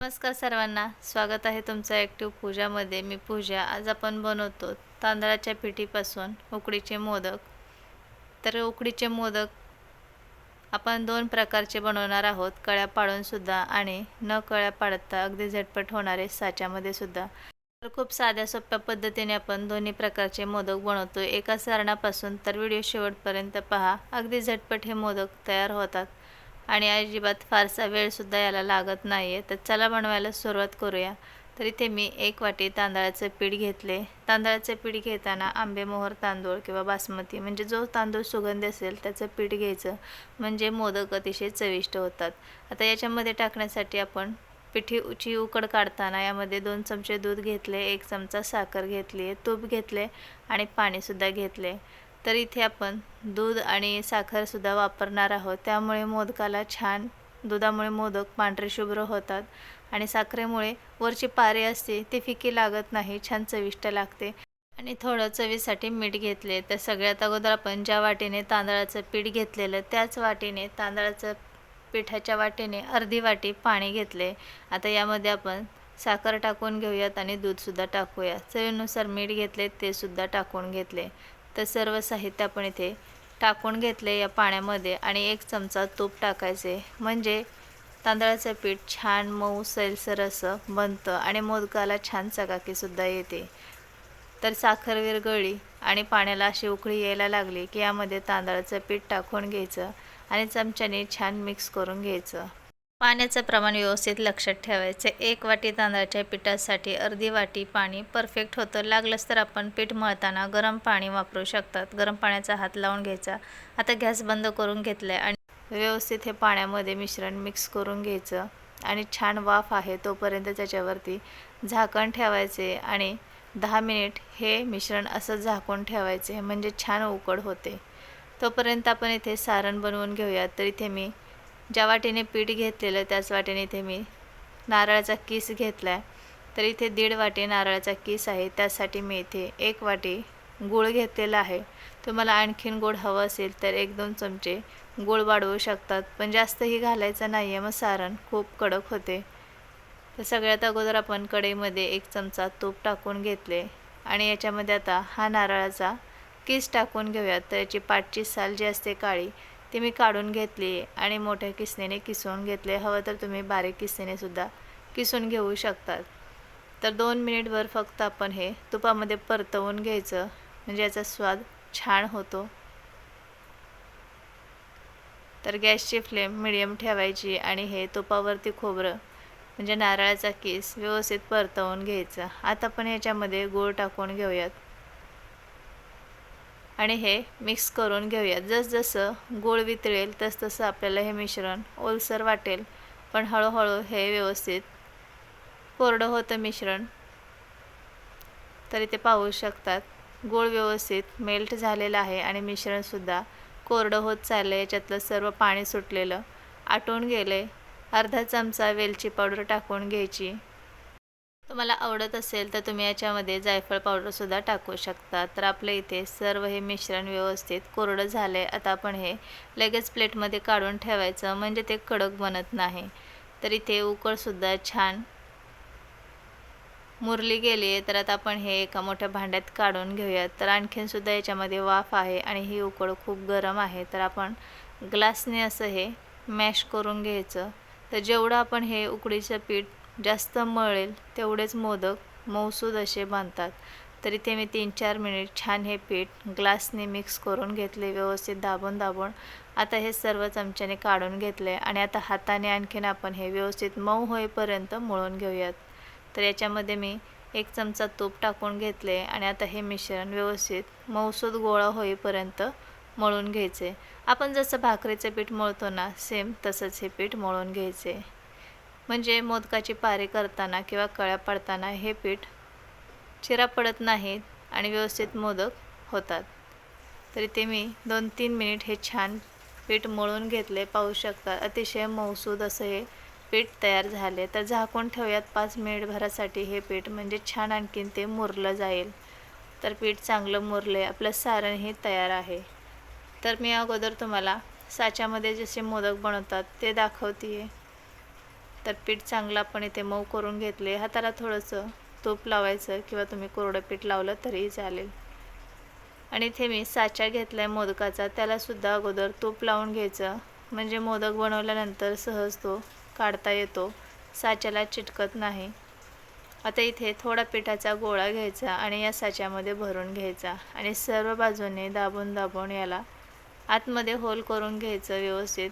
नमस्कार सर्वांना. स्वागत आहे तुमचं ॲक्टिव्ह पूजामध्ये मी पूजा. आज आपण बनवतो तांदळाच्या पिठीपासून उकडीचे मोदक. तर उकडीचे मोदक आपण दोन प्रकारचे बनवणार आहोत. कळ्या पाडूनसुद्धा आणि न कळ्या पाडता अगदी झटपट होणारे साच्यामध्ये सुद्धा. तर खूप साध्या सोप्या पद्धतीने आपण दोन्ही प्रकारचे मोदक बनवतो एका सरणापासून तर व्हिडिओ शेवटपर्यंत पहा. अगदी झटपट हे मोदक तयार होतात. आणि अजिबात फारसा वेळसुद्धा याला लागत नाही आहे तर चला बनवायला सुरुवात करूया. तर इथे मी एक वाटी तांदळाचं पीठ घेतले. तांदळाचं पीठ घेताना आंबेमोहर तांदूळ किंवा बासमती म्हणजे जो तांदूळ सुगंधी असेल त्याचं पीठ घ्यायचं. म्हणजे मोदक अतिशय चविष्ट होतात. आता याच्यामध्ये टाकण्यासाठी आपण पिठीची उकड काढताना यामध्ये दोन चमचे दूध घेतले एक चमचा साखर घेतली आहे तूप घेतले आणि पाणीसुद्धा घेतले. तर इथे आपण दूध आणि साखरसुद्धा वापरणार आहोत. त्यामुळे मोदकाला छान दुधामुळे मोदक पांढरे शुभ्र होतात आणि साखरेमुळे वरची पारे असते ती फिकी लागत नाही छान चविष्ट लागते. आणि थोडं चवीसाठी मीठ घेतले तर सगळ्यात अगोदर आपण ज्या वाटीने तांदळाचं पीठ घेतलेलं त्याच वाटीने तांदळाचं पिठाच्या वाटीने अर्धी वाटी पाणी घेतले. आता यामध्ये आपण साखर टाकून घेऊयात आणि दूधसुद्धा टाकूया. चवीनुसार मीठ घेतले तेसुद्धा टाकून घेतले. तर सर्व साहित्य आपण इथे टाकून घेतले या पाण्यामध्ये आणि एक चमचा तूप टाकायचे. म्हणजे तांदळाचं पीठ छान मऊ सैलसर असं बनतं आणि मोदकाला छान चकाकीसुद्धा येते. तर साखर विरगळली आणि पाण्याला अशी उकळी यायला लागली की यामध्ये तांदळाचं पीठ टाकून घ्यायचं आणि चमच्याने छान मिक्स करून घ्यायचं. पाण्याचं प्रमाण व्यवस्थित लक्षात ठेवायचं. एक वाटी तांदळाच्या पिठासाठी अर्धी वाटी पाणी परफेक्ट होतं. लागलंच तर आपण पीठ मळताना गरम पाणी वापरू शकतात. गरम पाण्याचा हात लावून घ्यायचा. आता गॅस बंद करून घेतला आहे आणि व्यवस्थित हे पाण्यामध्ये मिश्रण मिक्स करून घ्यायचं. आणि छान वाफ आहे तोपर्यंत त्याच्यावरती झाकण ठेवायचे आणि दहा मिनिट हे मिश्रण असं झाकून ठेवायचे. म्हणजे छान उकड होते. तोपर्यंत आपण इथे सारण बनवून घेऊयात. तर इथे मी ज्या वाटीने पीठ घेतलेलं त्याच वाटीने इथे मी नारळाचा किस घेतला आहे तर इथे दीड वाटी नारळाचा किस आहे त्यासाठी मी इथे एक वाटी गूळ घेतलेला आहे. तुम्हाला आणखीन गोड हवं असेल तर एक दोन चमचे गूळ वाढवू शकतात पण जास्तही घालायचं नाही आहे मग सारण खूप कडक होते. तर सगळ्यात अगोदर आपण कढईमध्ये एक चमचा तूप टाकून घेतले आणि याच्यामध्ये आता हा नारळाचा किस टाकून घेऊयात. तर याची पाठची साल जी असते काळी ती मी काढून घेतली आणि मोठ्या किसनेने किसवून घेतले. हवं तर तुम्ही बारीक किसणीनेसुद्धा किसून घेऊ शकतात. तर दोन मिनिटभर फक्त आपण हे तुपामध्ये परतवून घ्यायचं. म्हणजे याचा स्वाद छान होतो. तर गॅसची फ्लेम मिडियम ठेवायची आणि हे तुपावरती खोबरं म्हणजे नारळाचा किस व्यवस्थित परतवून घ्यायचं. आता आपण ह्याच्यामध्ये गूळ टाकून घेऊयात. आणि हे मिक्स करून घेऊयात. जसजसं गूळ वितळेल तसतसं आपल्याला हे मिश्रण ओलसर वाटेल. पण हळूहळू हे व्यवस्थित कोरडं होतं मिश्रण. तरी ते पाहू शकतात. गोळ व्यवस्थित मेल्ट झालेलं आहे आणि मिश्रणसुद्धा कोरडं होत चाललं आहे याच्यातलं सर्व पाणी सुटलेलं आटून गेलं. आहे अर्धा चमचा वेलची पावडर टाकून घ्यायची. तुम्हाला आवडत असेल तर तुम्ही याच्यामध्ये जायफळ पावडरसुद्धा टाकू शकता. तर आपल्या इथे सर्व हे मिश्रण व्यवस्थित कोरडं झालं आहे आता आपण हे लगेच प्लेटमध्ये काढून ठेवायचं. म्हणजे ते कडक बनत नाही. तर इथे उकळसुद्धा छान मुरली गेली आहे. तर आता आपण हे एका मोठ्या भांड्यात काढून घेऊयात. तर आणखीनसुद्धा याच्यामध्ये वाफ आहे आणि ही उकळ खूप गरम आहे. तर आपण ग्लासने असं हे मॅश करून घ्यायचं. तर जेवढं आपण हे उकडीचं पीठ जास्त मळेल तेवढेच मोदक मऊसूद असे बांधतात तरी ते मी तीन चार मिनिट छान हे पीठ ग्लासने मिक्स करून घेतले व्यवस्थित दाबून दाबून आता हे सर्व चमच्याने काढून घेतले आणि आता हाताने आणखीन आपण हे व्यवस्थित मऊ होईपर्यंत मळून घेऊयात. तर याच्यामध्ये मी एक चमचा तूप टाकून घेतले आणि आता हे मिश्रण व्यवस्थित मऊसूद गोळा होईपर्यंत मळून घ्यायचे. आपण जसं भाकरीचं पीठ मळतो ना सेम तसंच हे पीठ मळून घ्यायचे. म्हणजे मोदकाची पारी करताना किंवा कळ्या पडताना हे पीठ चिरा पडत नाहीत आणि व्यवस्थित मोदक होतात. तरी ते मी दोन तीन मिनिट हे छान पीठ मळून घेतले. पाहू शकता अतिशय मौसूद असं हे पीठ तयार झाले. तर झाकून ठेवूयात पाच मिनिटभरासाठी हे पीठ. म्हणजे छान आणखीन ते मुरलं जाईल. तर पीठ चांगलं मुरले आपलं सारणही तयार आहे. तर मी अगोदर तुम्हाला साच्यामध्ये जसे मोदक बनवतात ते दाखवते आहे तर पीठ चांगलं आपण इथे मऊ करून घेतले. हाताला थोडंसं तूप लावायचं किंवा तुम्ही कोरडं पीठ लावलं तरीही चालेल. आणि इथे मी साचा घेतला आहे मोदकाचा त्यालासुद्धा अगोदर तूप लावून घ्यायचं. म्हणजे मोदक बनवल्यानंतर सहज तो काढता येतो. साच्याला चिटकत नाही. आता इथे थोडा पिठाचा गोळा घ्यायचा आणि या साच्यामध्ये भरून घ्यायचा. आणि सर्व बाजूने दाबून दाबून याला आतमध्ये होल करून घ्यायचं व्यवस्थित.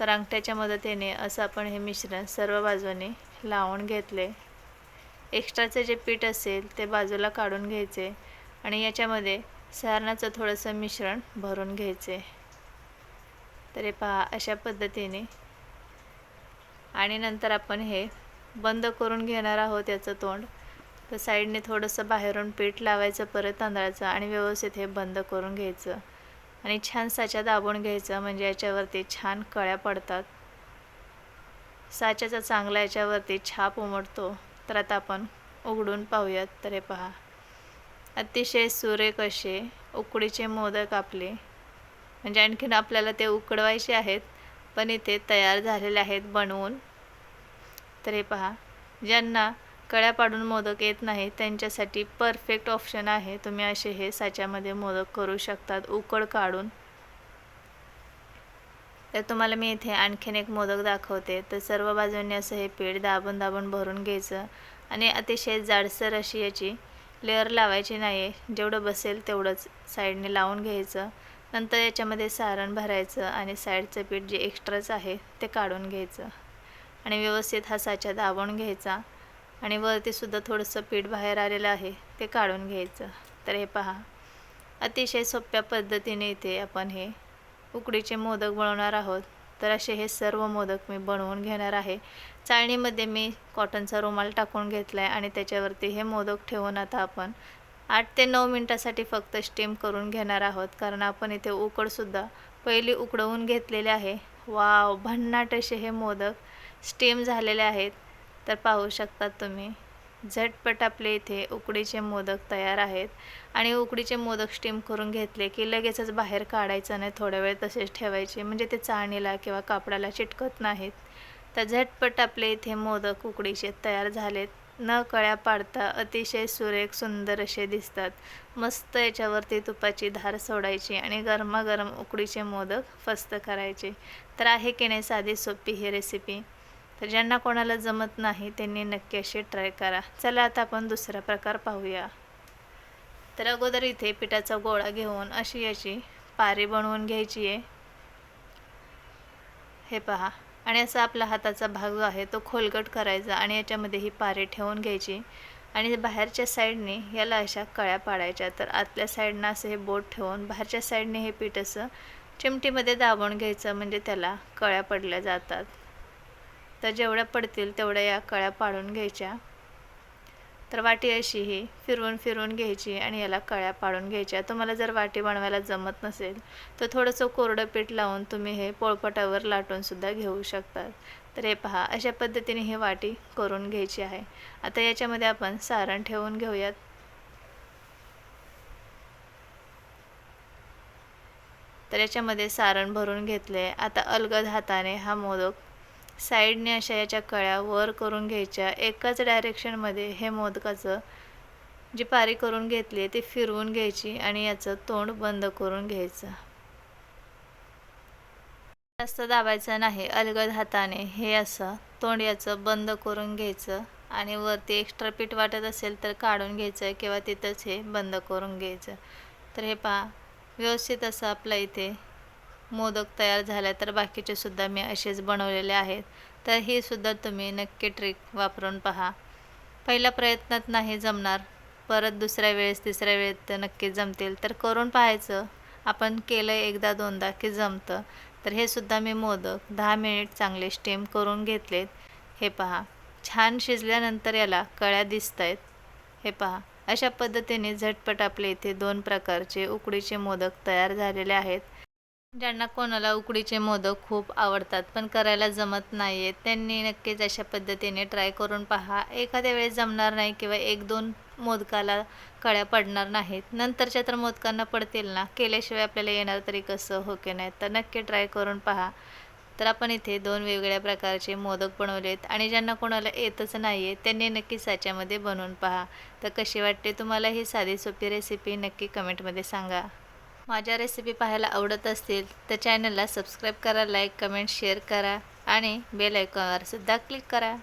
तर अंगठ्याच्या मदतीने असं आपण हे मिश्रण सर्व बाजूने लावून घेतले. एक्स्ट्राचे जे पीठ असेल ते बाजूला काढून घ्यायचे आणि याच्यामध्ये सारणाचं थोडंसं मिश्रण भरून घ्यायचे. तर हे पहा अशा पद्धतीने. आणि नंतर आपण हे बंद करून घेणार आहोत याचं तोंड. तर साईडने थोडंसं बाहेरून पीठ लावायचं परत तांदळाचं आणि व्यवस्थित हे बंद करून घ्यायचं. आणि छान साच्या दाबून घ्यायचं म्हणजे याच्यावरती छान कळ्या पडतात. साच्याचा चांगला याच्यावरती छाप उमटतो. तर आता आपण उघडून पाहूयात. तर हे पहा. अतिशय सुरेख असे उकडीचे मोदक आपले. म्हणजे आणखीन आपल्याला ते उकडवायचे आहेत पण इथे तयार झालेले आहेत बनवून. तर हे पहा. ज्यांना कळ्या पाडून मोदक येत नाही त्यांच्यासाठी परफेक्ट ऑप्शन आहे. तुम्ही असे हे साच्यामध्ये मोदक करू शकतात. उकड काढून. तर तुम्हाला मी इथे आणखीन एक मोदक दाखवते. तर सर्व बाजूंनी असं हे पीठ दाबून दाबून भरून घ्यायचं. आणि अतिशय जाडसर अशी याची लेअर लावायची नाही जेवढं बसेल तेवढंच साईडने लावून घ्यायचं. नंतर याच्यामध्ये सारण भरायचं आणि साईडचं पीठ जे एक्स्ट्राच आहे ते काढून घ्यायचं. आणि व्यवस्थित हा साचा दाबून घ्यायचा. आणि वरतीसुद्धा थोडंसं पीठ बाहेर आलेलं आहे ते काढून घ्यायचं. तर हे पहा. अतिशय सोप्या पद्धतीने इथे आपण हे उकडीचे मोदक बनवणार आहोत. तर असे हे सर्व मोदक मी बनवून घेणार आहे. चाळणीमध्ये मी कॉटनचा रुमाल टाकून घेतला आहे आणि त्याच्यावरती हे मोदक ठेवून आता आपण आठ ते नऊ मिनटासाठी फक्त स्टीम करून घेणार आहोत. कारण आपण इथे उकडसुद्धा पहिली उकडवून घेतलेले आहे. वाव भन्नाट असे हे मोदक स्टीम झालेले आहेत. तर पाहू शकतात तुम्ही. झटपट आपले इथे उकडीचे मोदक तयार आहेत. आणि उकडीचे मोदक स्टीम करून घेतले की लगेचच बाहेर काढायचं नाही. थोड्या वेळ तसेच ठेवायचे. म्हणजे ते चाळणीला किंवा कापडाला चिटकत नाहीत. तर झटपट आपले इथे मोदक उकडीचे तयार झालेत. न कळ्या पाडता अतिशय सुरेख सुंदर असे दिसतात. मस्त याच्यावरती तुपाची धार सोडायची आणि गरमागरम उकडीचे मोदक फस्त करायचे. तर आहे की नाही साधी सोपी ही रेसिपी तर ज्यांना कोणाला जमत नाही त्यांनी नक्की असे ट्राय करा. चला आता आपण दुसरा प्रकार पाहूया. तर अगोदर इथे पिठाचा गोळा घेऊन अशी याची पारी बनवून घ्यायची आहे. हे पहा. आणि असा आपला हाताचा भाग जो आहे तो खोलगट करायचा आणि याच्यामध्ये ही पारी ठेवून घ्यायची. आणि बाहेरच्या साईडने याला अशा कळ्या पाडायच्या. तर आतल्या साईडनं असं हे बोट ठेवून बाहेरच्या साईडने हे पीठ असं चिमटीमध्ये दाबून घ्यायचं म्हणजे त्याला कळ्या पडल्या जातात. तर जेवढ्या पडतील तेवढ्या या कळ्या पाडून घ्यायच्या. तर वाटी अशी ही फिरवून फिरवून घ्यायची आणि याला कळ्या पाडून घ्यायच्या. तुम्हाला जर वाटी बनवायला जमत नसेल तर थोडंसं कोरडं पीठ लावून तुम्ही हे पोळपटावर लाटूनसुद्धा घेऊ शकतात. तर हे पहा अशा पद्धतीने ही वाटी करून घ्यायची आहे. आता याच्यामध्ये आपण सारण ठेवून घेऊयात. तर याच्यामध्ये सारण भरून घेतले आता अलगद हाताने हा मोदक साईडने अशा याच्या कळ्या वर करून घ्यायच्या. एकाच डायरेक्शनमध्ये हे मोदकाचं जी पारी करून घेतली आहे ती फिरवून घ्यायची आणि याचं तोंड बंद करून घ्यायचं. जास्त दाबायचं नाही अलगद हाताने हे असं तोंड याचं बंद करून घ्यायचं आणि वरती एक्स्ट्रा पीठ वाटत असेल तर काढून घ्यायचं किंवा तिथंच हे बंद करून घ्यायचं. तर हे पहा व्यवस्थित असं आपलं इथे मोदक तयार झाल्या तर बाकीचे सुद्धा मी असेच बनवलेले आहेत. तर ही सुद्धा तुम्ही नक्की ट्रिक वापरून पहा. पहिल्या प्रयत्नात नाही जमणार. परत दुसऱ्या वेळेस तिसऱ्या वेळेस तर नक्की जमतील. तर करून पाहायचं. आपण केलं एकदा दोनदा की जमतं. तर हे सुद्धा मी मोदक दहा मिनिट चांगले स्टीम करून घेतलेत. हे पहा. छान शिजल्यानंतर याला कळ्या दिसत आहेत हे पहा. अशा पद्धतीने झटपट आपले इथे दोन प्रकारचे उकडीचे मोदक तयार झालेले आहेत. ज्यांना कोणाला उकडीचे मोदक खूप आवडतात पण करायला जमत नाही आहेत त्यांनी नक्कीच अशा पद्धतीने ट्राय करून पहा. एखाद्या वेळेस जमणार नाही किंवा एक दोन मोदकाला कळ्या पडणार नाहीत नंतरच्या तर मोदकांना पडतील ना? केल्याशिवाय आपल्याला येणार तरी कसं? हो की नाही? तर नक्की ट्राय करून पहा. तर आपण इथे दोन वेगवेगळ्या प्रकारचे मोदक बनवलेत आणि ज्यांना कोणाला येतच नाही आहे त्यांनी नक्की साच्यामध्ये बनवून पहा. तर कशी वाटते तुम्हाला ही साधी सोपी रेसिपी नक्की कमेंटमध्ये सांगा. माझ्या रेसिपी पाहायला आवडत असतील तर चॅनलला सबस्क्राईब करा लाईक कमेंट शेअर करा आणि बेल आयकॉनवरसुद्धा क्लिक करा.